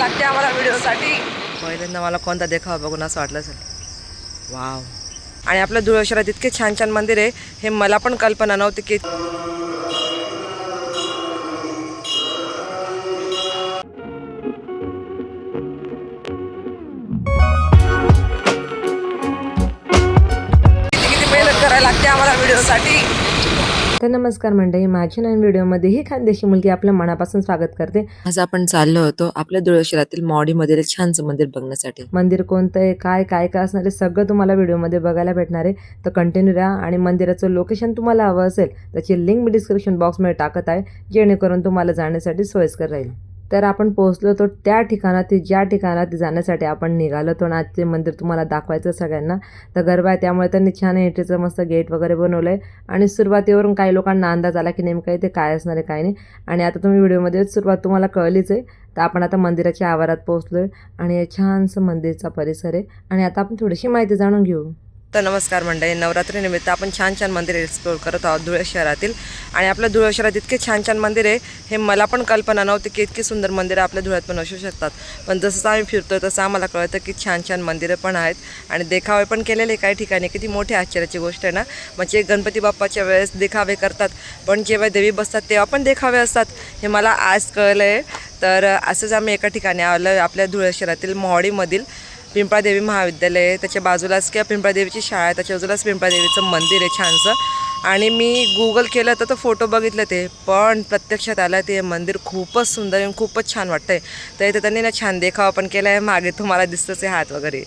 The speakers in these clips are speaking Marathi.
लागते आम्हाला व्हिडिओसाठी. पहिल्यांदा मला कोणता देखावा बघून असं वाटलं असेल. वाव. आणि आपल्या धुळे शहरात इतके छान छान मंदिर आहे हे मला पण कल्पना नव्हती की किती किती मेहनत करायला लागते आम्हाला व्हिडिओसाठी. तर नमस्कार मंडळी माझ्या नवीन व्हिडिओमध्ये ही खानदेशी मुलगी आपल्या मनापासून स्वागत करते. आज आपण चाललो होतो आपल्या धुळे शहरातील मॉडीमधील एक छानसं मंदिर बघण्यासाठी. मंदिर कोणतं आहे काय काय काय असणार आहे सगळं तुम्हाला व्हिडिओमध्ये बघायला भेटणार आहे. तर कंटिन्यू राहा आणि मंदिराचं लोकेशन तुम्हाला हवं असेल त्याची लिंक मी डिस्क्रिप्शन बॉक्समध्ये टाकत आहे जेणेकरून तुम्हाला जाण्यासाठी सोयीस्कर राहील. तर आपण पोहोचलो तो त्या ठिकाणात ज्या ठिकाणात जाण्यासाठी आपण निघालो तो नाचचे ते मंदिर तुम्हाला दाखवायचं सगळ्यांना. तर गरबा आहे त्यामुळे त्यांनी छान एंट्रीचं मस्त गेट वगैरे बनवलं आहे आणि सुरुवातीवरून काही लोकांना अंदाज आला की नेमकं इथे काय असणार आहे काय नाही. आणि आता तुम्ही व्हिडिओमध्ये सुरुवात तुम्हाला कळलीच आहे. तर आपण आता मंदिराच्या आवारात पोहोचलो आहे आणि छानसं मंदिरचा परिसर आहे. आणि आता आपण थोडीशी माहिती जाणून घेऊ. तर नमस्कार मंडळी नवरात्रीनिमित्त आपण छान छान मंदिर एक्सप्लोर करत आहोत धुळे शहरातील. आणि आपल्या धुळे शहरात इतके छान छान मंदिर आहे हे मला पण कल्पना नव्हती की इतकी सुंदर मंदिरं आपल्या धुळ्यात पण असू शकतात. पण जसं आम्ही फिरतो तसं आम्हाला कळतं की छान छान मंदिरं पण आहेत. आणि देखावे पण केलेले काही ठिकाणी किती मोठी आश्चर्याची गोष्ट आहे ना? म्हणजे गणपती बाप्पाच्या वेळेस देखावे करतात पण जेव्हा देवी बसतात तेव्हा पण देखावे असतात. हे मला आज कळलं आहे तर असंच आम्ही एका ठिकाणी आलो आपल्या धुळे शहरातील मोहाडीमधील. पिंपळादेवी महाविद्यालय आहे. त्याच्या बाजूलाच किंवा पिंपळादेवीची शाळा आहे. त्याच्या बाजूलाच पिंपळादेवीचं मंदिर आहे छानसं. आणि मी गुगल केलं तर तो फोटो बघितलं ते. पण प्रत्यक्षात आलं ते मंदिर खूपच सुंदर आणि खूपच छान वाटतं आहे तर इथे त्यांनी ना छान देखावा पण केला आहे मागे तुम्हाला दिसतंच आहे हात वगैरे.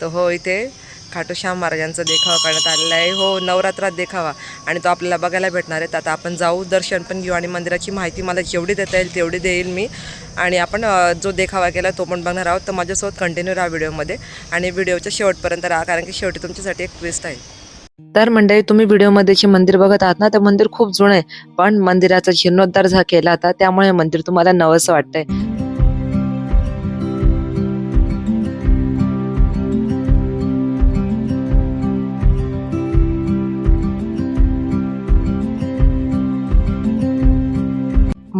तर हो इथे खाटूश्याम महाराजांचा देखावा करण्यात आलेला आहे. हो नवरात्रात देखावा. आणि तो आपल्याला बघायला भेटणार आहे. तर आता आपण जाऊ दर्शन पण घेऊ आणि मंदिराची माहिती मला जेवढी देता येईल तेवढी देईल मी. आणि आपण जो देखावा केला तो पण बघणार आहोत. तर माझ्यासोबत कंटिन्यू राहा व्हिडिओमध्ये. आणि व्हिडिओच्या शेवटपर्यंत राहा कारण की शेवटी तुमच्यासाठी एक ट्विस्ट आहे. तर मंडळी तुम्ही व्हिडिओमध्ये जे मंदिर बघत आहात ना ते मंदिर खूप जुनं आहे. पण मंदिराचा जीर्णोद्धार झा केला होता त्यामुळे मंदिर तुम्हाला नवंसं वाटतंय.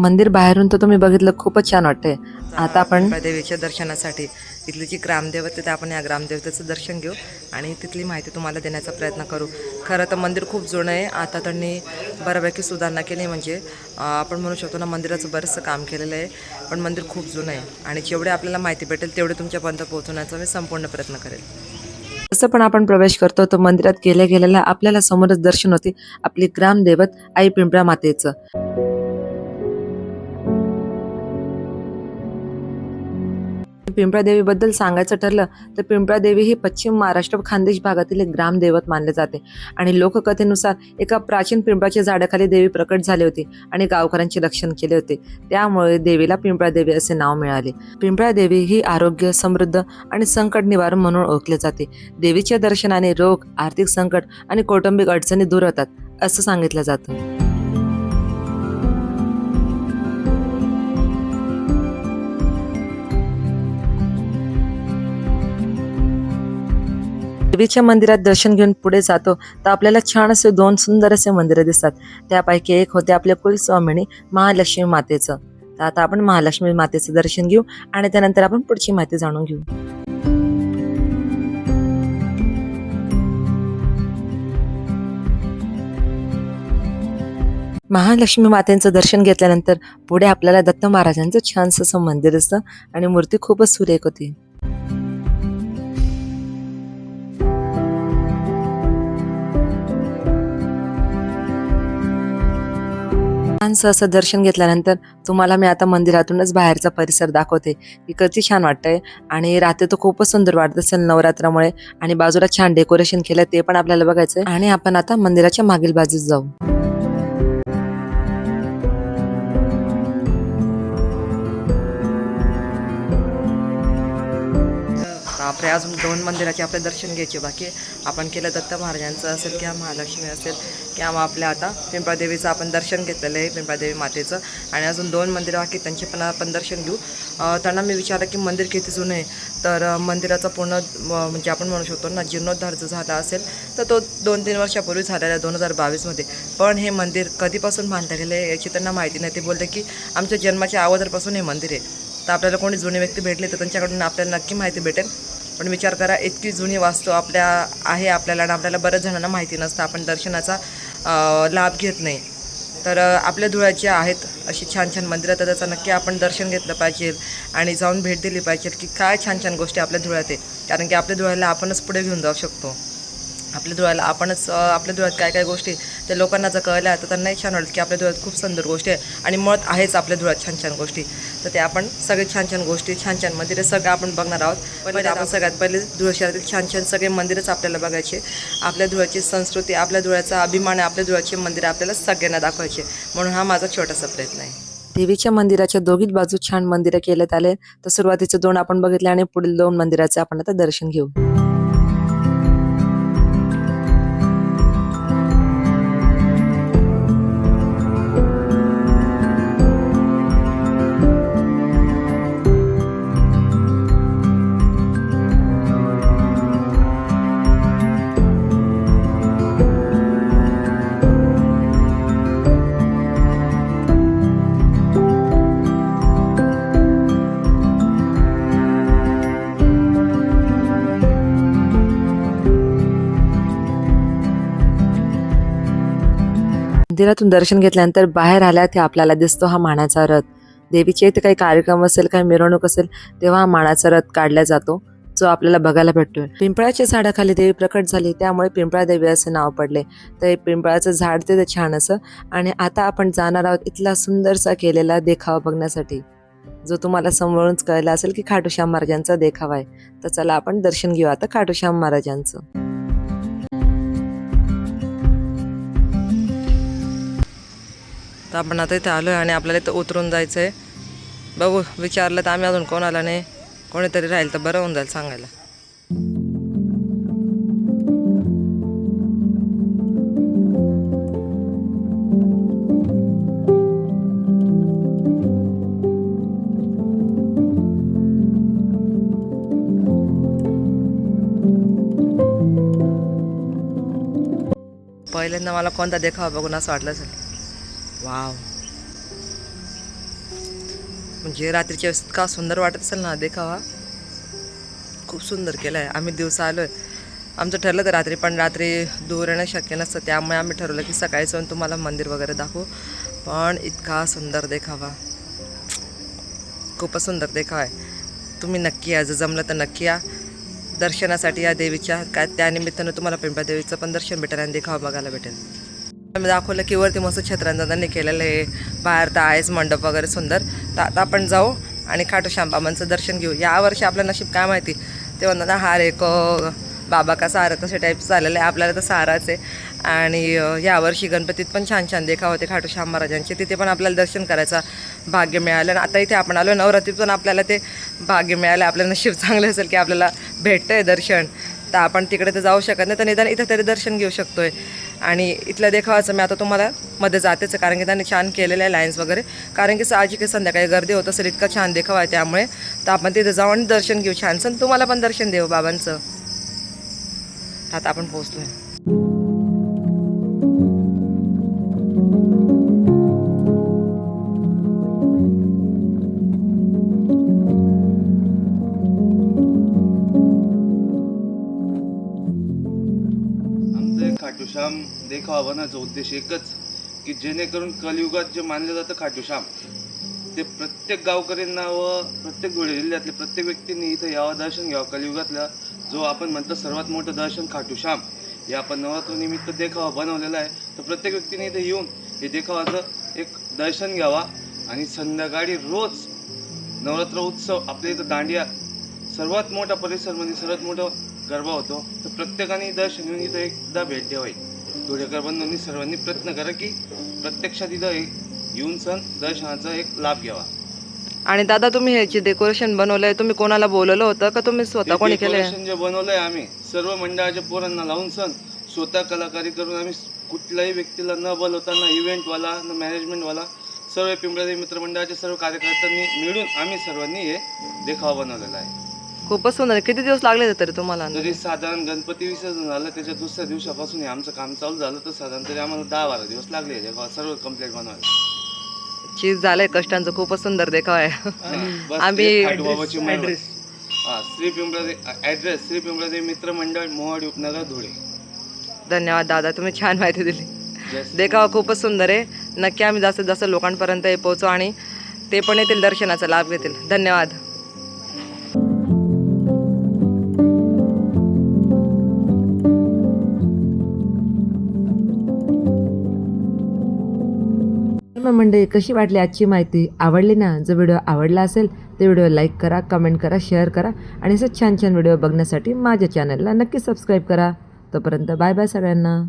मंदिर बाहेरून तर तुम्ही बघितलं खूपच छान वाटतंय. आता आपण देवीच्या दर्शनासाठी तिथली जी ग्रामदेवता आहे, तर आपण या ग्रामदेवतेचं दर्शन घेऊ आणि तिथली माहिती तुम्हाला देण्याचा प्रयत्न करू. खरं तर मंदिर खूप जुनं आहे आता त्यांनी बऱ्यापैकी सुधारणा केली म्हणजे आपण म्हणू शकतो ना मंदिराचं बरंचसं काम केलेलं आहे पण मंदिर खूप जुनं आहे. आणि जेवढे आपल्याला माहिती भेटेल तेवढे तुमच्यापर्यंत पोहोचवण्याचा मी संपूर्ण प्रयत्न करेल. जसं पण आपण प्रवेश करतो तर मंदिरात गेल्या गेलेल्या आपल्याला समोरच दर्शन होते आपली ग्रामदैवत आई पिंपळा मातेचं. पिंपळादेवीबद्दल सांगायचं ठरलं तर पिंपळादेवी ही पश्चिम महाराष्ट्र खानदेश भागातील एक ग्रामदैवत मानले जाते. आणि लोककथेनुसार एका प्राचीन पिंपळाच्या झाडाखाली देवी प्रकट झाली होती आणि गावकऱ्यांचे रक्षण केले होते. त्यामुळे देवीला पिंपळादेवी असे नाव मिळाले. पिंपळादेवी ही आरोग्य समृद्ध आणि संकट निवारण म्हणून ओळखले जाते. देवीच्या दर्शनाने रोग आर्थिक संकट आणि कौटुंबिक अडचणी दूर होतात असं सांगितलं जातं. देवीच्या मंदिरात दर्शन घेऊन पुढे जातो तर आपल्याला छान असे दोन सुंदर असे मंदिरं दिसतात. त्यापैकी एक होते आपले कुलस्वामिनी महालक्ष्मी मातेचं. तर आता आपण महालक्ष्मी मातेचं दर्शन घेऊ आणि त्यानंतर आपण पुढची माहिती जाणून घेऊ. महालक्ष्मी मातेचं दर्शन घेतल्यानंतर पुढे आपल्याला दत्त महाराजांचं छानसं असं मंदिर असतं आणि मूर्ती खूपच सुरेख होती. छानसं असं दर्शन घेतल्यानंतर तुम्हाला मी आता मंदिरातूनच बाहेरचा परिसर दाखवते. इकडची छान वाटतंय. आणि रात्री तर खूपच सुंदर वाटत असेल नवरात्रामुळे. आणि बाजूला छान डेकोरेशन केलं ते पण आपल्याला बघायचंय. आणि आपण आता मंदिराच्या मागील बाजूस जाऊ. बापरे अजून दोन मंदिराचे आपले दर्शन घ्यायचे बाकी आपण केलं दत्त महाराजांचं असेल किंवा महालक्ष्मी असेल किंवा आपल्या आता पिंपळादेवीचं आपण दर्शन घेतलेलं आहे पिंपळादेवी मातेचं. आणि अजून दोन मंदिरं बाकी त्यांचे पण आपण दर्शन घेऊ. त्यांना मी विचारलं की मंदिर किती जुनं आहे? तर मंदिराचा पूर्ण म्हणजे आपण म्हणू शकतो ना जीर्णोद्धार जर झाला असेल तर तो दोन तीन वर्षापूर्वी झालेला आहे दोन हजार बावीसमध्ये. पण हे मंदिर कधीपासून बांधलं गेलं आहे याची त्यांना माहिती नाही. ते बोलते की आमच्या जन्माच्या अगोदरपासून हे मंदिर आहे. तर आपल्याला कोणी जुनी व्यक्ती भेटले तर त्यांच्याकडून आपल्याला नक्की माहिती भेटेल. पण विचार करा इतकी जुनी वास्तू आपल्या आहे आपल्याला आणि आपल्याला बऱ्याच जणांना माहिती नसतं. आपण दर्शनाचा लाभ घेत नाही. तर आपल्या धुळ्याची आहेत अशी छान छान मंदिरं तर त्याचं नक्की आपण दर्शन घेतलं पाहिजे आणि जाऊन भेट दिली पाहिजे की काय छान छान गोष्टी आपल्या धुळ्यात आहे कारण की आपल्या धुळ्याला आपणच पुढे घेऊन जाऊ शकतो. आपल्या धुळ्याला आपणच आपल्या धुळ्यात काय काय गोष्टी त्या लोकांना जर कळल्या तर त्यांनाही छान वाटतं की आपल्या धुळ्यात खूप सुंदर गोष्टी आहे आणि मुळात आहेच आपल्या धुळ्यात छान छान गोष्टी. तर ते आपण सगळे छान छान गोष्टी छान छान मंदिरं सगळं आपण बघणार आहोत. पहिले आपण सगळ्यात पहिले धुळे शहरातील छान छान सगळे मंदिरच आपल्याला बघायचे. आपल्या धुळ्याची संस्कृती आपल्या धुळ्याचा अभिमान आहे आपल्या धुळ्याचे मंदिर आपल्याला सगळ्यांना दाखवायचे. म्हणून हा माझा छोटासा प्रयत्न आहे. देवीच्या मंदिराच्या दोघीच बाजू छान मंदिरं केल्यात आले. तर सुरुवातीचे दोन आपण बघितले आणि पुढील दोन मंदिराचे आपण आता दर्शन घेऊ. मंदिरातून दर्शन घेतल्यानंतर बाहेर आल्या ते आपल्याला दिसतो हा मानाचा रथ. देवीचे इथे काही कार्यक्रम असेल काही मिरवणूक असेल तेव्हा हा मानाचा रथ काढला जातो जो आपल्याला बघायला भेटतो पिंपळाच्या झाडाखाली देवी प्रकट झाली त्यामुळे पिंपळा देवी असे नाव पडले. तर हे पिंपळाचं झाड ते छान असं. आणि आता आपण जाणार आहोत इथला सुंदरसा केलेला देखावा बघण्यासाठी. जो तुम्हाला समोरूनच कळला असेल की खाटूश्याम महाराजांचा देखावा आहे. तर चला आपण दर्शन घेऊ आता खाटूश्याम महाराजांचं. तर आपण आता इथे आलो आहे आणि आपल्याला इथं उतरून जायचं आहे बघू विचारलं तर आम्ही अजून कोणाला नाही. कोणीतरी राहील तर बरं होऊन जाईल सांगायला. पहिल्यांदा मला कोणता देखावा बघून असं वाटलं असेल. वाव. म्हणजे रात्रीच्या वेळेस इतका सुंदर वाटत असेल ना देखावा. खूप सुंदर केलं आहे आम्ही दिवसा आलो आहे आमचं ठरलं तर रात्री पण रात्री दूर येणं शक्य नसतं. त्यामुळे आम्ही ठरवलं की सकाळी जाऊन तुम्हाला मंदिर वगैरे दाखवू. पण इतका सुंदर देखावा. खूपच सुंदर देखावा आहे. तुम्ही नक्की या. जर जमलं तर नक्की या. दर्शनासाठी या देवीच्या. काय त्या निमित्तानं तुम्हाला पिंपळा देवीचं पण दर्शन भेटेल आणि देखावा बघायला भेटेल. दाखवलं की वरती मस्त छत्रांचा केलेलं आहे. बाहेर तर आहेच मंडप वगैरे सुंदर. तर आता आपण जाऊ आणि खाटू श्यामबाबांचं दर्शन घेऊ. यावर्षी आपलं नशीब काय माहिती? ते म्हणतात ना हार एक बाबा का सारा तसे टाईप चाललेलं आहे. आपल्याला तर साराच आहे. आणि यावर्षी गणपतीत पण छान छान देखाव होते खाटू श्याम महाराजांचे तिथे पण आपल्याला दर्शन करायचं भाग्य मिळालं. आणि आता इथे आपण आलो नवरात्रीत पण आपल्याला ते भाग्य मिळालं. आपलं नशीब चांगलं असेल की आपल्याला भेटतं आहे दर्शन. तर आपण तिकडे तर जाऊ शकत नाही. तर निदान इथं तरी दर्शन घेऊ शकतो आहे आणि इथल्या देखावाचं मी आता तुम्हाला मध्ये जातेच कारण की त्यांनी छान केलेलं आहे लाईन्स वगैरे. कारण की साहजिक संध्याकाळी गर्दी होत असेल इतका छान देखावा आहे त्यामुळे. तर आपण तिथे जाऊ आणि दर्शन घेऊ छानसं. तुम्हाला पण दर्शन देऊ बाबांचं. आता आपण पोहोचलो आहे देखावा बनवायचा उद्देश एकच की जेणेकरून कलियुगात जे मानलं जातं खाटूश्याम ते प्रत्येक गावकऱ्यांना व प्रत्येक धुळे जिल्ह्यातल्या प्रत्येक व्यक्तींनी इथं यावं दर्शन घ्यावं. कलियुगातलं जो आपण म्हणतो सर्वात मोठं दर्शन खाटूश्याम हे आपण नवरात्रनिमित्त देखावा बनवलेला आहे. तर प्रत्येक व्यक्तीने इथे येऊन हे देखावाचं एक दर्शन घ्यावा. आणि संध्याकाळी रोज नवरात्र उत्सव आपल्या इथं दांडिया सर्वात मोठा परिसरमध्ये म्हणजे सर्वात मोठा गरबा होतो. तर प्रत्येकाने दर्शन घेऊन इथं एकदा भेट द्यावी. धुळेकर बंधूंनी सर्वांनी प्रयत्न करा की प्रत्यक्षात इथं येऊन सण दर्शनाचा एक लाभ घ्यावा. आणि दादा तुम्ही हे जे डेकोरेशन बनवलंय तुम्ही कोणाला बोलवलं होतं का? तुम्ही स्वतः कोणी केलंय? डेकोरेशन जे बनवलंय आम्ही सर्व मंडळाच्या पोरांना लावून सण स्वतः कलाकारी करून आम्ही कुठल्याही व्यक्तीला न बोलवताना इव्हेंटवाला न मॅनेजमेंटवाला सर्व पिंपळादेवी मित्रमंडळाच्या सर्व कार्यकर्त्यांनी मिळून आम्ही सर्वांनी हे देखावा बनवलेला आहे. खूपच सुंदर किती दिवस लागले तरी तुम्हाला? तरी साधारण गणपती विसर्जन झालं त्याच्या दुसऱ्या दिवसापासून हे आमचं काम चालू झालं तर साधारण तरी आम्हाला दहा बारा दिवस लागले देखावा सर्व कंप्लीट बनवायला. चीज झालंय कष्टांचं खूपच सुंदर देखाव आहे. बस आम्ही- ते महिमा. हा श्री पिंपळादेवी ॲड्रेस श्री पिंपळादेवी मित्र मंडळ मोहाडी उपनगर धुळे. धन्यवाद दादा तुम्ही छान माहिती दिली. जय श्री- देखावा खूपच सुंदर आहे. नक्की आम्ही जास्तीत जास्त लोकांपर्यंत हे पोहोचू आणि ते पण येतील दर्शनाचा लाभ घेतील. धन्यवाद. मग मंडळी कशी वाटली आजची माहिती? आवडली ना? जर व्हिडिओ आवडला असेल तर व्हिडिओ लाईक करा कमेंट करा शेअर करा आणि असं छान छान व्हिडिओ बघण्यासाठी माझ्या चॅनलला नक्की सबस्क्राईब करा. तोपर्यंत बाय बाय सगळ्यांना.